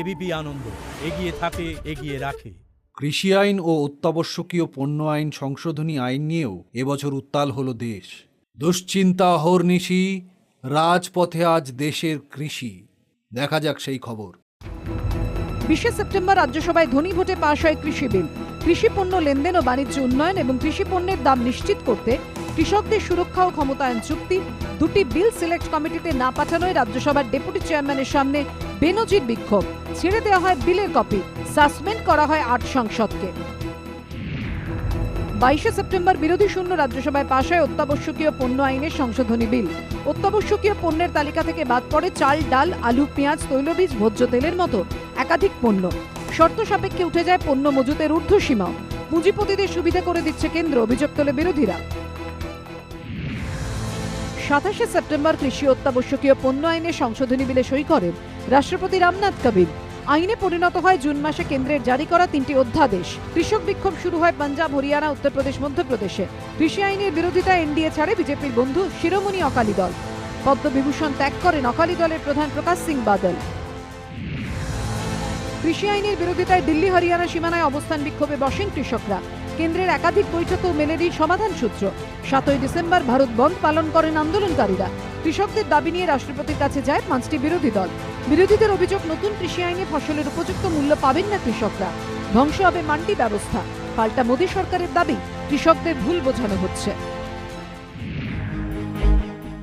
ABP আনন্দ এগিয়ে থাকে এগিয়ে রাখে। কৃষি আইন ও অত্যাবশ্যকীয় পণ্য আইন সংশোধনী আইন নিয়েও এবছর উত্তাল হল দেশ। দুশ্চিন্তা অহর্নিশি রাজপথে আজ দেশের কৃষি। দেখা যাক সেই খবর। বিশে সেপ্টেম্বর রাজ্যসভায় ধনী ভোটে পাশ হয় কৃষি বিল। কৃষি পণ্য লেনদেন ও বাণিজ্য উন্নয়ন এবং কৃষি পণ্যের দাম নিশ্চিত করতে কৃষকদের সুরক্ষা ও ক্ষমতায়ন চুক্তি। দুটি বিল সিলেক্ট কমিটিতে না পাঠানোয় রাজ্যসভার ডেপুটি চেয়ারম্যানের সামনে বেনজির বিক্ষোভ। ছেড়ে দেওয়া হয় বিলের কপি। সাসপেন্ড করা হয় আট সাংসদকে। বাইশে সেপ্টেম্বর বিরোধী শূন্য রাজ্যসভায় পাশ হয় অত্যাবশ্যকীয় পণ্য আইনের সংশোধনী বিল। অত্যাবশ্যকীয় পণ্যের তালিকা থেকে বাদ পড়ে চাল, ডাল, আলু, পেঁয়াজ, তৈলবীজ, ভোজ্য তেলের মতো একাধিক পণ্য। শর্ত সাপেক্ষে উঠে যায় পণ্য মজুতের ঊর্ধ্বসীমাও। পুঁজিপতিদের সুবিধা করে দিচ্ছে কেন্দ্র, অভিযোগ তোলে বিরোধীরা। সাতাশে সেপ্টেম্বর কৃষি অত্যাবশ্যকীয় পণ্য আইনে সংশোধনী বিলে সই করেন রাষ্ট্রপতি রামনাথ কোবিন্দ। আইনে পরিণত হয় জুন মাসে কেন্দ্রের জারি করা তিনটি অধ্যাদেশ। কৃষক বিক্ষোভ শুরু হয় পাঞ্জাব, হরিয়ানা, উত্তরপ্রদেশ, মধ্যপ্রদেশে। কৃষি আইনের বিরোধিতা এনডিএ ছাড়ে বিজেপির বন্ধু শিরোমণি অকালি দল। পদ্মবিভূষণ ত্যাগ করেন অকালি দলের প্রধান প্রকাশ সিং বাদল। কৃষি আইনের বিরোধিতায় দিল্লি, হরিয়ানা সীমানায় অবস্থান বিক্ষোভে বসেন কৃষকরা। কেন্দ্রের একাধিক বৈঠকও মেলেনি সমাধান সূত্র। সাতই ডিসেম্বর ভারত বন্ধ পালন করেন আন্দোলনকারীরা। কৃষকদের দাবি নিয়ে রাষ্ট্রপতির কাছে যায় পাঁচটি বিরোধী দল। বিরোধীদের অভিযোগ, নতুন কৃষি আইনে ফসলের উপযুক্ত মূল্য পাবেন না কৃষকরা। ধ্বংস হবে মান্ডি ব্যবস্থা। পাল্টা মোদী সরকারের দাবি, কৃষকদের ভুল বোঝানো হচ্ছে।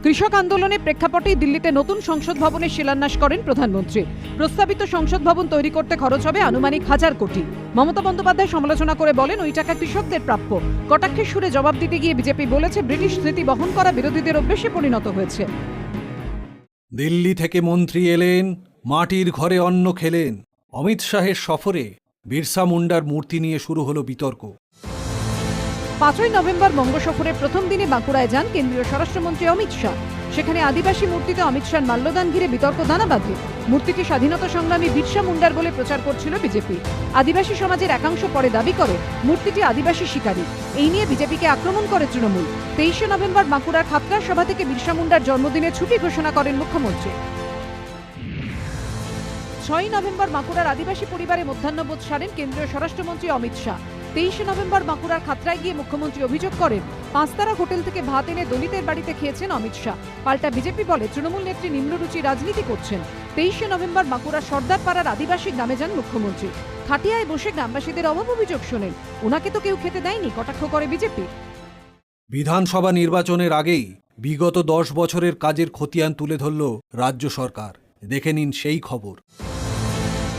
কৃষক আন্দোলনের প্রেক্ষাপটেই দিল্লিতে নতুন সংসদ ভবনের শিলান্যাস করেন প্রধানমন্ত্রী। প্রস্তাবিত সংসদ ভবন তৈরি করতে খরচ হবে আনুমানিক হাজার কোটি। মমতা বন্দ্যোপাধ্যায় সমালোচনা করে বলেন, ওই টাকা কৃষকদের প্রাপ্য। কটাক্ষের সুরে জবাব দিতে গিয়ে বিজেপি বলেছে, ব্রিটিশ স্মৃতি বহন করা বিরোধীদের অভ্যেসে পরিণত হয়েছে। দিল্লি থেকে মন্ত্রী এলেন, মাটির ঘরে অন্ন খেলেন। অমিত শাহের সফরে বিরসা মুন্ডার মূর্তি নিয়ে শুরু হলো বিতর্ক। পাঁচই নভেম্বর বঙ্গ সফরের প্রথম দিনে বাঁকুড়ায় যান কেন্দ্রীয় স্বরাষ্ট্রমন্ত্রী অমিত শাহ। সেখানে আদিবাসী মূর্তিতে অমিত শাহ মাল্যদান ঘিরে বিতর্ক দানা বাঁধে। মূর্তিটি স্বাধীনতা সংগ্রামী বিরসা মুন্ডার বলে প্রচার করছিল বিজেপি। আদিবাসী সমাজের একাংশ পরে দাবি করে, মূর্তিটি আদিবাসী শিকারী। এই নিয়ে বিজেপিকে আক্রমণ করে তৃণমূল। তেইশে নভেম্বর বাঁকুড়ার খাতড়া সভা থেকে বিরসা মুন্ডার জন্মদিনে ছুটি ঘোষণা করেন মুখ্যমন্ত্রী। ছয়ই নভেম্বর বাঁকুড়ার আদিবাসী পরিবারে মধ্যাহ্নবোধ সারেন কেন্দ্রীয় স্বরাষ্ট্রমন্ত্রী অমিত শাহ। তেইশে নভেম্বর বাঁকুড়ার খাতরায় গিয়ে মুখ্যমন্ত্রী অভিযোগ করেন পাঁচতারা হোটেল থেকে ভাত এনে দলিতের বাড়িতে খেয়েছেন অমিত শাহ। পাল্টা বিজেপি বলে তৃণমূল নেত্রী নিম্নরুচি রাজনীতি করছেন। তেইশে নভেম্বর বাঁকুড়ার সর্দারপাড়ার আদিবাসী গ্রামে যান মুখ্যমন্ত্রী। খাটিয়ায় বসে গ্রামবাসীদের অভাব অভিযোগ শোনেন ওনাকে তো কেউ খেতে দেয়নি কটাক্ষ করে বিজেপি। বিধানসভা নির্বাচনের আগেই বিগত দশ বছরের কাজের খতিয়ান তুলে ধরল রাজ্য সরকার। দেখে নিন সেই খবর।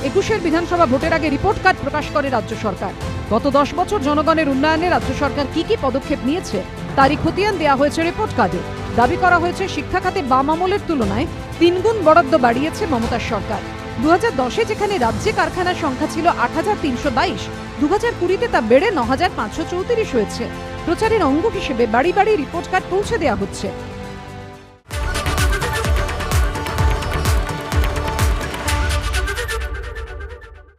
একুশের বিধানসভা ভোটের আগে রিপোর্ট কার্ড প্রকাশ করে রাজ্য সরকার। গত দশ বছর জনগণের উন্নয়নে রাজ্য সরকার কি কি পদক্ষেপ নিয়েছে, তারই খতিয়ান দেওয়া হয়েছে রিপোর্ট কার্ডে। দাবি করা হয়েছে, শিক্ষা খাতে বাম আমলের তুলনায় তিনগুণ বরাদ্দ বাড়িয়েছে মমতার সরকার। দু হাজার দশে যেখানে রাজ্যে কারখানার সংখ্যা ছিল আট হাজার তিনশো বাইশ দু হাজার কুড়িতে তা বেড়ে ন হাজার পাঁচশো চৌত্রিশ হয়েছে। প্রচারের অঙ্গ হিসেবে বাড়ি বাড়ি রিপোর্ট কার্ড পৌঁছে দেওয়া হচ্ছে।